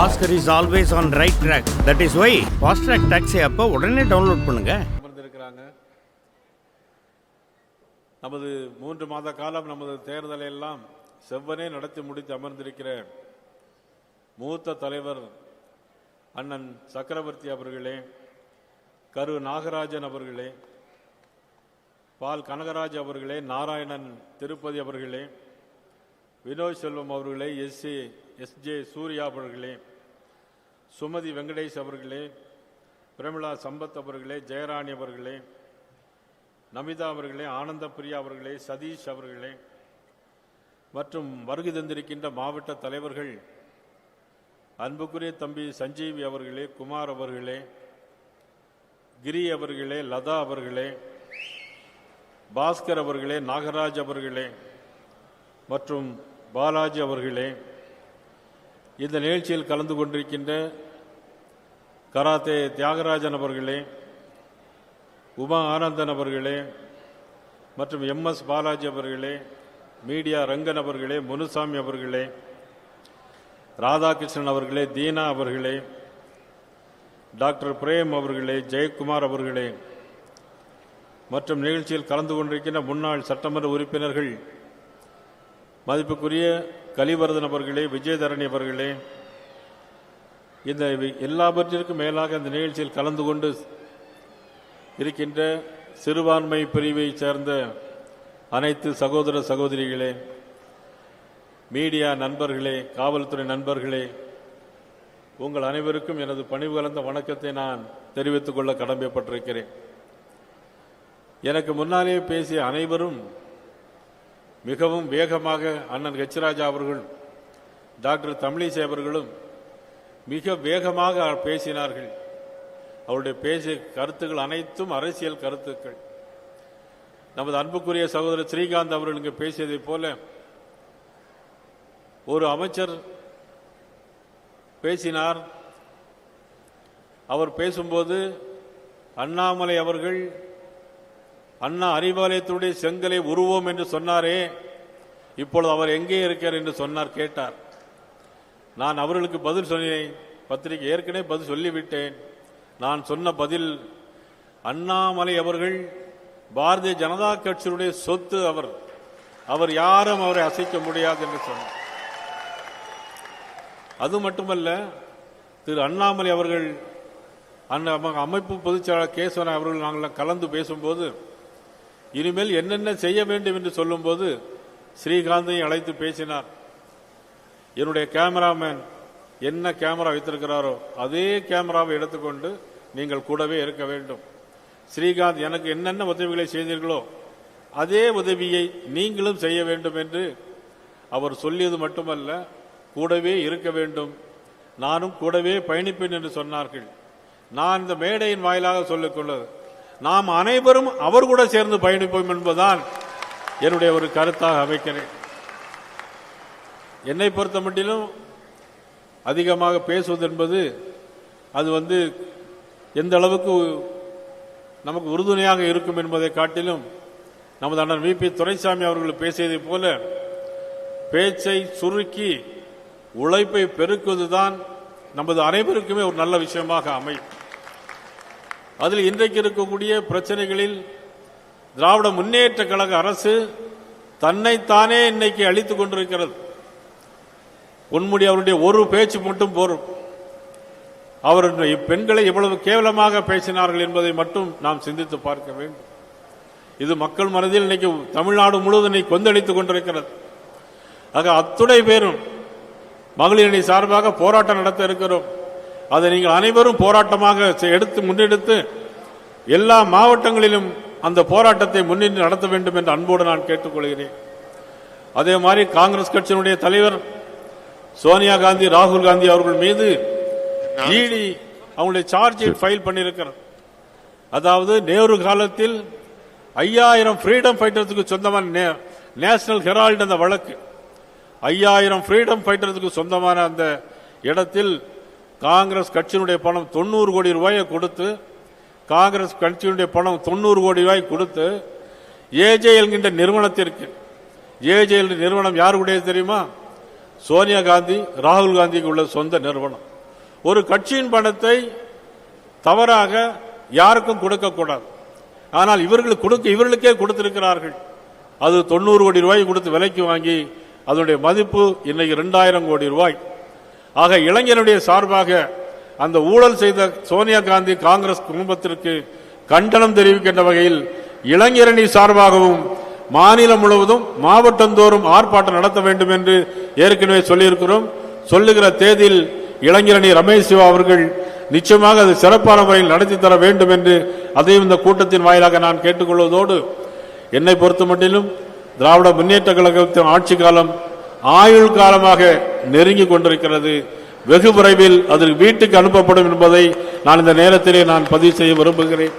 Oscar is always on right track that is why fast track taxi அப்போ உடனே download பண்ணுங்க. அமர்ந்திருக்கிறாங்க. நமது மூன்று மாத காலம் நமது தேர்தலை எல்லாம் செவ்வனே நடத்தி முடித்து அமர்ந்திருக்கிற மூத்த தலைவர் அண்ணன் சக்கரவர்த்தி அவர்களே கரு நாகராஜன் அவர்களே பால் கனகராஜ் அவர்களே நாராயணன் திருப்பதி அவர்களே வினோத் செல்வம் அவர்களே S S J S J Surya அவர்களே சுமதி வெங்கடேஷ் அவர்களே பிரமிளா சம்பத் அவர்களே ஜெயராணி அவர்களே நமிதா அவர்களே ஆனந்தப்பிரியா அவர்களே சதீஷ் அவர்களே மற்றும் வருகை தந்திருக்கின்ற மாவட்ட தலைவர்கள் அன்புக்குரிய தம்பி சஞ்சீவி அவர்களே குமார் அவர்களே கிரி அவர்களே லதா அவர்களே பாஸ்கர் அவர்களே நாகராஜ் அவர்களே மற்றும் பாலாஜி அவர்களே இந்த நிகழ்ச்சியில் கலந்து கொண்டிருக்கின்ற கராத்தே தியாகராஜன் அவர்களே உமா ஆனந்தன் அவர்களே மற்றும் எம் எஸ் பாலாஜி அவர்களே மீடியா ரங்கன் அவர்களே முனுசாமி அவர்களே ராதாகிருஷ்ணன் அவர்களே தீனா அவர்களே டாக்டர் பிரேம் அவர்களே ஜெயக்குமார் அவர்களே மற்றும் நிகழ்ச்சியில் கலந்து கொண்டிருக்கின்ற முன்னாள் சட்டமன்ற உறுப்பினர்கள் மதிப்புக்குரிய கலிவரதன் அவர்களே விஜயதரணி அவர்களே இந்த எல்லாவற்றிற்கும் மேலாக இந்த நிகழ்ச்சியில் கலந்து கொண்டு இருக்கின்ற சிறுபான்மை பிரிவை சேர்ந்த அனைத்து சகோதர சகோதரிகளே மீடியா நண்பர்களே காவல்துறை நண்பர்களே உங்கள் அனைவருக்கும் எனது பணிவு கலந்த வணக்கத்தை நான் தெரிவித்துக் கொள்ள கடமைப்பட்டிருக்கிறேன். எனக்கு முன்னாலே பேசிய அனைவரும் மிகவும் வேகமாக அண்ணன் ஹெச்ராஜா அவர்கள் டாக்டர் தமிழிசை அவர்களும் மிக வேகமாக பேசினார்கள். அவருடைய பேசிய கருத்துக்கள் அனைத்தும் அரசியல் கருத்துக்கள். நமது அன்புக்குரிய சகோதரர் ஸ்ரீகாந்த் அவர்கள் இங்கு பேசியதைப் போல ஒரு அமைச்சர் பேசினார். அவர் பேசும்போது அண்ணாமலை அவர்கள் அண்ணா அறிவாலயத்துடைய செங்கலை உருவோம் என்று சொன்னாரே. இப்பொழுது அவர் எங்கே இருக்கிறார் என்று சொன்னார் கேட்டார். நான் அவர்களுக்கு பதில் சொன்னேன். பத்திரிகை ஏற்கனவே பதில் சொல்லிவிட்டேன். நான் சொன்ன பதில் அண்ணாமலை அவர்கள் பாரதிய ஜனதா கட்சியினுடைய சொத்து அவர். அவர் யாரும் அவரை அசைக்க முடியாது என்று சொன்னார். அது மட்டுமல்ல திரு அண்ணாமலை அவர்கள் அந்த அம- அமைப்பு பொதுச்செயலாளர் கேசவன் அவர்கள் நாங்கள் கலந்து பேசும்போது இனிமேல் என்னென்ன செய்ய வேண்டும் என்று சொல்லும்போது ஸ்ரீகாந்தை அழைத்து பேசினார். என்னுடைய கேமராமேன் என்ன கேமரா வைத்திருக்கிறாரோ அதே கேமராவை எடுத்துக்கொண்டு நீங்கள் கூடவே இருக்க வேண்டும். ஸ்ரீகாந்த் எனக்கு என்னென்ன உதவிகளை செய்தீர்களோ அதே உதவியை நீங்களும் செய்ய வேண்டும் என்று அவர் சொல்லியது மட்டுமல்ல கூடவே இருக்க வேண்டும். நானும் கூடவே பயணிப்பேன் என்று சொன்னார்கள். நான் இந்த மேடையின் வாயிலாக சொல்லிக்கொள்ளது நாம் அனைவரும் அவர் கூட சேர்ந்து பயணிப்போம் என்பதுதான் என்னுடைய ஒரு கருத்தாக அமைக்கிறேன். என்னை பொறுத்த மட்டிலும் அதிகமாக பேசுவது என்பது அது வந்து எந்த அளவுக்கு நமக்கு உறுதுணையாக இருக்கும் என்பதை காட்டிலும் நமது அண்ணன் வி பி துரைசாமி அவர்கள் பேசியதைப் போல பேச்சை சுருக்கி உழைப்பை பெருக்குவதுதான் நமது அனைவருக்குமே ஒரு நல்ல விஷயமாக அமையும். அதில் இன்றைக்கு இருக்கக்கூடிய பிரச்சனைகளில் திராவிட முன்னேற்ற கழக அரசு தன்னைத்தானே இன்னைக்கு அழித்துக் கொண்டிருக்கிறது. பொன்முடி அவருடைய ஒரு பேச்சு மட்டும் போரும். அவர் பெண்களை எவ்வளவு கேவலமாக பேசினார்கள் என்பதை மட்டும் நாம் சிந்தித்து பார்க்க வேண்டும். இது மக்கள் மனதில் இன்னைக்கு தமிழ்நாடு முழுவதும் இன்னைக்கு கொந்தளித்துக் கொண்டிருக்கிறது. ஆக அத்துணை பேரும் மகளிரணி சார்பாக போராட்டம் நடத்த இருக்கிறோம். அதை நீங்கள் அனைவரும் போராட்டமாக எடுத்து முன்னெடுத்து எல்லா மாவட்டங்களிலும் அந்த போராட்டத்தை முன்னின்று நடத்த வேண்டும் என்று அன்போடு நான் கேட்டுக்கொள்கிறேன். அதே மாதிரி காங்கிரஸ் கட்சியினுடைய தலைவர் சோனியா காந்தி ராகுல் காந்தி அவர்கள் மீது இடி அவங்களுடைய சார்ஜ் ஃபைல் பண்ணியிருக்கிறார். அதாவது நேரு காலத்தில் ஐயாயிரம் ஃப்ரீடம் ஃபைட்டர்ஸுக்கு சொந்தமான நே- நேஷனல் ஹெரால்டு அந்த வழக்கு. ஐயாயிரம் ஃப்ரீடம் ஃபைட்டர்ஸுக்கு சொந்தமான அந்த இடத்தில் காங்கிரஸ் கட்சியினுடைய பணம் தொண்ணூறு கோடி ரூபாயை கொடுத்து காங்கிரஸ் கட்சியினுடைய பணம் தொண்ணூறு கோடி ரூபாய் கொடுத்து ஏஜே என்கின்ற நிறுவனத்திற்கு ஏஜே என்ற நிறுவனம் யாருடைய தெரியுமா? சோனியா காந்தி ராகுல் காந்திக்கு உள்ள சொந்த நிறுவனம். ஒரு கட்சியின் பணத்தை தவறாக யாருக்கும் கொடுக்கக்கூடாது. ஆனால் இவர்களுக்கு கொடுக்க இவர்களுக்கே கொடுத்திருக்கிறார்கள். அது தொண்ணூறு கோடி ரூபாய் கொடுத்து விலைக்கு வாங்கி அதனுடைய மதிப்பு இன்னைக்கு ரெண்டாயிரம் கோடி ரூபாய். ஆக இளைஞருடைய சார்பாக அந்த ஊழல் செய்த சோனியா காந்தி காங்கிரஸ் குடும்பத்திற்கு கண்டனம் தெரிவிக்கின்ற வகையில் இளைஞரணி சார்பாகவும் மாநிலம் முழுவதும் மாவட்டந்தோறும் ஆர்ப்பாட்டம் நடத்த வேண்டும் என்று ஏற்கனவே சொல்லியிருக்கிறோம். சொல்லுகிற தேதியில் இளைஞரணி ரமேஷ் சிவா அவர்கள் நிச்சயமாக அது சிறப்பான முறையில் நடத்தி தர வேண்டும் என்று அதையும் இந்த கூட்டத்தின் வாயிலாக நான் கேட்டுக்கொள்வதோடு என்னை பொறுத்த மட்டிலும் திராவிட முன்னேற்ற கழகத்தின் ஆட்சி காலம் ஆயுள் காலமாக நெருங்கி கொண்டிருக்கிறது. வெகு விரைவில் அது வீட்டுக்கு அனுப்பப்படும் என்பதை நான் இந்த நேரத்திலே நான் பதிவு செய்ய விரும்புகிறேன்.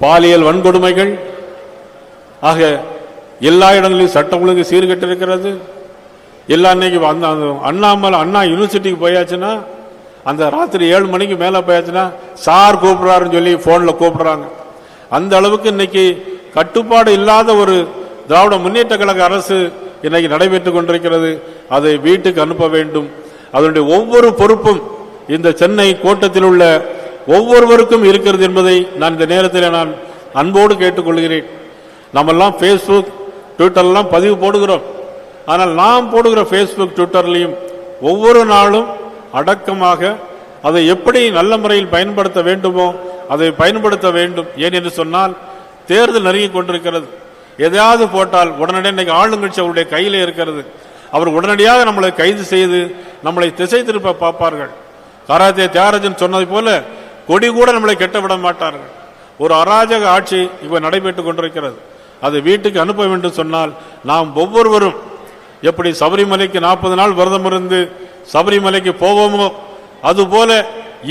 பாலியல் வன்கொடுமைகள் ஆக எல்லா இடங்களிலும் சட்டம் ஒழுங்கு சீர்கெட்டிருக்கிறது. எல்லா அன்னைக்கு அந்த அந்த அண்ணாமலை அண்ணா யூனிவர்சிட்டிக்கு போயாச்சுன்னா அந்த ராத்திரி ஏழு மணிக்கு மேலே போயாச்சுன்னா சார் கூப்பிடுறாருன்னு சொல்லி ஃபோனில் கூப்பிடுறாங்க. அந்த அளவுக்கு இன்னைக்கு கட்டுப்பாடு இல்லாத ஒரு திராவிட முன்னேற்ற கழக அரசு இன்னைக்கு நடைபெற்றுக் கொண்டிருக்கிறது. அதை வீட்டுக்கு அனுப்ப வேண்டும். அதனுடைய ஒவ்வொரு பொறுப்பும் இந்த சென்னை கோட்டத்தில் உள்ள ஒவ்வொருவருக்கும் இருக்கிறது என்பதை நான் இந்த நேரத்தில் நான் அன்போடு கேட்டுக்கொள்கிறேன். நம்மெல்லாம் ஃபேஸ்புக் ட்விட்டர்லாம் பதிவு போடுகிறோம். ஆனால் நாம் போடுகிற ஃபேஸ்புக் ட்விட்டர்லையும் ஒவ்வொரு நாளும் அடக்கமாக அதை எப்படி நல்ல முறையில் பயன்படுத்த வேண்டுமோ அதை பயன்படுத்த வேண்டும். ஏன் என்று சொன்னால் தேர்தல் நெருங்கி கொண்டிருக்கிறது. எதையாவது போட்டால் உடனடியாக இன்றைக்கு ஆளுங்கட்சி அவருடைய கையில் இருக்கிறது. அவர் உடனடியாக நம்மளை கைது செய்து நம்மளை திசை திருப்ப பார்ப்பார்கள். காராத்தே தியாகராஜன் சொன்னதை போல கொடி கூட நம்மளை கெட்ட விட மாட்டார்கள். ஒரு அராஜக ஆட்சி இப்போ நடைபெற்றுக் கொண்டிருக்கிறது. அது வீட்டுக்கு அனுப்ப வேண்டும் சொன்னால் நாம் ஒவ்வொருவரும் எப்படி சபரிமலைக்கு நாற்பது நாள் விரதம் இருந்து சபரிமலைக்கு போவோமோ அதுபோல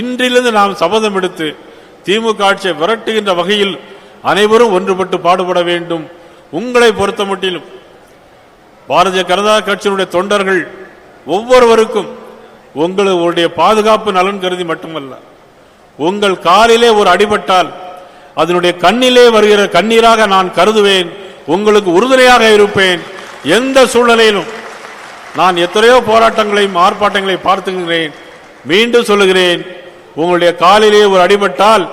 இன்றிலிருந்து நாம் சபதம் எடுத்து திமுக ஆட்சியை விரட்டுகின்ற வகையில் அனைவரும் ஒன்றுபட்டு பாடுபட வேண்டும். உங்களை பொறுத்த மட்டிலும் பாரதிய ஜனதா கட்சியினுடைய தொண்டர்கள் ஒவ்வொருவருக்கும் உங்களுடைய பாதுகாப்பு நலன் கருதி மட்டுமல்ல. உங்கள் காலிலே ஒரு அடிபட்டால் அதனுடைய கண்ணிலே வருகிற கண்ணீராக நான் கருதுவேன் உங்களுக்கு உறுதுணையாக இருப்பேன். எந்த சூழ்நிலையிலும் நான் எத்தனையோ போராட்டங்களையும் ஆர்ப்பாட்டங்களையும் பார்த்துகிறேன். மீண்டும் சொல்லுகிறேன் உங்களுடைய காலிலே ஒரு அடிபட்டால்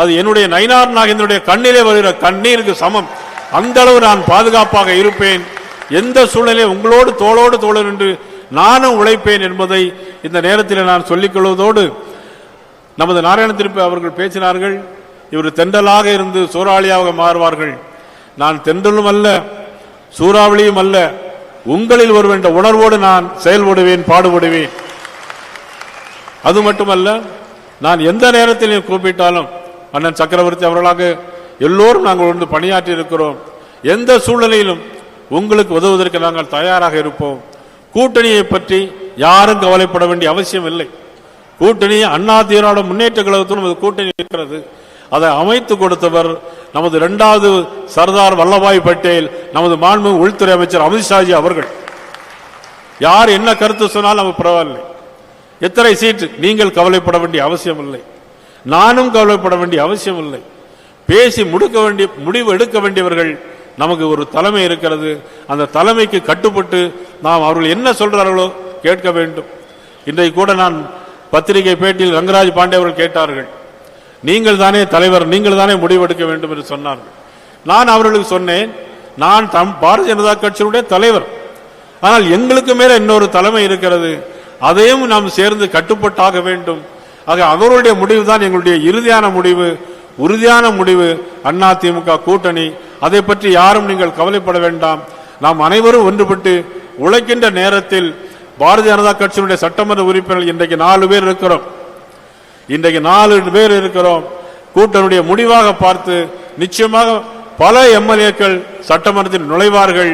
அது என்னுடைய நயினார் நாகேந்திரனுடைய கண்ணிலே வருகிற கண்ணீருக்கு சமம். அந்த அளவு நான் பாதுகாப்பாக இருப்பேன். எந்த சூழ்நிலையும் உங்களோடு தோளோடு தோழர் என்று நானும் உழைப்பேன் என்பதை இந்த நேரத்தில் நான் சொல்லிக்கொள்வதோடு நமது நாராயண திருப்பி அவர்கள் பேசினார்கள். இவர் தென்றலாக இருந்து சூறாவளியாக மாறுவார்கள். நான் தென்றலும் அல்ல சூறாவளியும் அல்ல உங்களில் ஒரு என்ற உணர்வோடு நான் செயல்படுவேன் பாடுபடுவேன். அது மட்டுமல்ல நான் எந்த நேரத்தில் கூப்பிட்டாலும் அண்ணன் சக்கரவர்த்தி அவர்களாக எல்லோரும் நாங்கள் வந்து பணியாற்றி இருக்கிறோம். எந்த சூழ்நிலையிலும் உங்களுக்கு உதவுவதற்கு நாங்கள் தயாராக இருப்போம். கூட்டணியை பற்றி யாரும் கவலைப்பட வேண்டிய அவசியம் இல்லை. கூட்டணி அண்ணா தீரோட முன்னேற்ற கழகத்தில் நமது கூட்டணி இருக்கிறது. அதை அமைத்து கொடுத்தவர் நமது இரண்டாவது சர்தார் வல்லபாய் பட்டேல் நமது மாண்பு உள்துறை அமைச்சர் அமித்ஷாஜி அவர்கள். யார் என்ன கருத்து சொன்னாலும் நமக்கு பரவாயில்லை. எத்தனை சீட்டு? நீங்கள் கவலைப்பட வேண்டிய அவசியம் இல்லை. நானும் கவலைப்பட வேண்டிய அவசியம் இல்லை. பேசி முடுக்க வேண்டிய முடிவு எடுக்க வேண்டியவர்கள் நமக்கு ஒரு தலைமை இருக்கிறது. அந்த தலைமைக்கு கட்டுப்பட்டு நாம் அவர்கள் என்ன சொல்கிறார்களோ கேட்க வேண்டும். இன்றைக்கு கூட நான் பத்திரிகை பேட்டியில் ரங்கராஜ் பாண்டே அவர்கள் கேட்டார்கள். நீங்கள் தானே தலைவர் நீங்கள் தானே முடிவெடுக்க வேண்டும் என்று சொன்னார்கள். நான் அவர்களுக்கு சொன்னேன் நான் தம் பாரதிய ஜனதா கட்சியினுடைய தலைவர். ஆனால் எங்களுக்கு மேல இன்னொரு தலைமை இருக்கிறது. அதையும் நாம் சேர்ந்து கட்டுப்பட்டாக வேண்டும். ஆக அவருடைய முடிவு தான் எங்களுடைய இறுதியான முடிவு. உறுதியான முடிவு அண்ணா திமுக கூட்டணி. அதை பற்றி யாரும் நீங்கள் கவலைப்பட வேண்டாம். நாம் அனைவரும் ஒன்றுபட்டு உழைக்கின்ற நேரத்தில் பாரதிய ஜனதா கட்சியினுடைய சட்டமன்ற உறுப்பினர் இன்றைக்கு நாலு பேர் இருக்கிறோம். இன்றைக்கு நாலு பேர் இருக்கிறோம். கூட்டணியுடைய முடிவாக பார்த்து நிச்சயமாக பல எம்எல்ஏக்கள் சட்டமன்றத்தில் நுழைவார்கள்.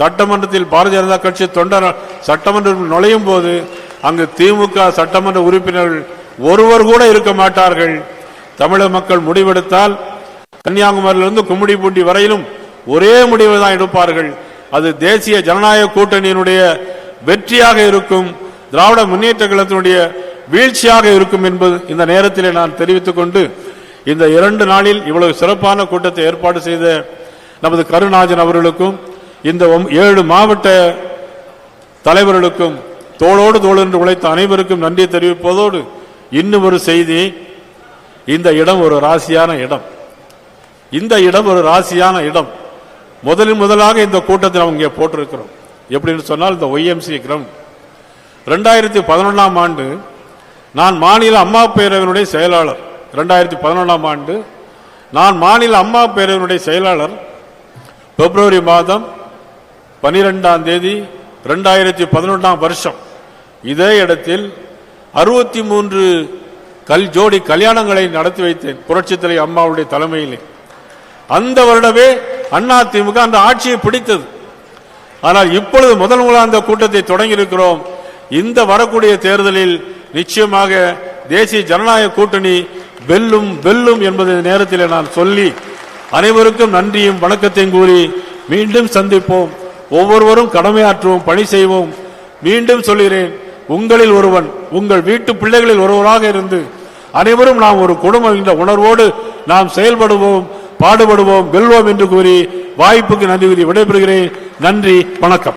சட்டமன்றத்தில் பாரதிய ஜனதா கட்சி தொண்டர் சட்டமன்றத்தில் நுழையும் போது அங்கு திமுக சட்டமன்ற உறுப்பினர்கள் ஒருவர் கூட இருக்க மாட்டார்கள். தமிழக மக்கள் முடிவெடுத்தால் கன்னியாகுமரியிலிருந்து கும்மிடிப்பூண்டி வரையிலும் ஒரே முடிவு தான் எடுப்பார்கள். அது தேசிய ஜனநாயக கூட்டணியினுடைய வெற்றியாக இருக்கும் திராவிட முன்னேற்ற கழகத்தினுடைய வீழ்ச்சியாக இருக்கும் என்பது இந்த நேரத்தில் நான் தெரிவித்துக் கொண்டு இந்த இரண்டு நாளில் இவ்வளவு சிறப்பான கூட்டத்தை ஏற்பாடு செய்த நமது கருணாஜன் அவர்களுக்கும் இந்த ஏழு மாவட்ட தலைவர்களுக்கும் தோளோடு தோள் என்று உழைத்த அனைவருக்கும் நன்றி தெரிவிப்பதோடு இன்னும் ஒரு செய்தி இந்த இடம் ஒரு ராசியான இடம். இந்த இடம் ஒரு ராசியான இடம். முதலில் முதலாக இந்த கூட்டத்தை நாம் இங்கே போட்டிருக்கிறோம். எப்படின்னு சொன்னால் இந்த ஒய்எம்சி கிரவுண்ட் ரெண்டாயிரத்தி பதினொன்றாம் ஆண்டு நான் மாநில அம்மா பேரவையினுடைய செயலாளர். ரெண்டாயிரத்தி பதினொன்றாம் ஆண்டு நான் மாநில அம்மா பேரவையினுடைய செயலாளர். பிப்ரவரி மாதம் பனிரெண்டாம் தேதி ரெண்டாயிரத்தி பதினொன்றாம் வருஷம். இதே இடத்தில் அறுபத்தி மூன்று கல் ஜோடி கல்யாணங்களை நடத்தி வைத்தேன். புரட்சித்தலை அம்மாவுடைய தலைமையிலே. அந்த வருடமே அண்ணா திமுக அந்த ஆட்சியை பிடித்தது. ஆனால் இப்பொழுது முதல் முதலாக அந்த கூட்டத்தை தொடங்கி இருக்கிறோம் இந்த வரக்கூடிய தேர்தலில் நிச்சயமாக தேசிய ஜனநாயக கூட்டணி வெல்லும் வெல்லும் என்பதை நேரத்தில் நான் சொல்லி அனைவருக்கும் நன்றியும் வணக்கத்தையும் கூறி மீண்டும் சந்திப்போம். ஒவ்வொருவரும் கடமையாற்றுவோம் பணி செய்வோம். மீண்டும் சொல்கிறேன் உங்களில் ஒருவன் உங்கள் வீட்டு பிள்ளைகளில் ஒருவராக இருந்து அனைவரும் நாம் ஒரு குடும்பம் என்ற உணர்வோடு நாம் செயல்படுவோம் பாடுபடுவோம் வெல்வோம் என்று கூறி வாய்ப்புக்கு நன்றி கூறி விடைபெறுகிறேன். நன்றி வணக்கம்.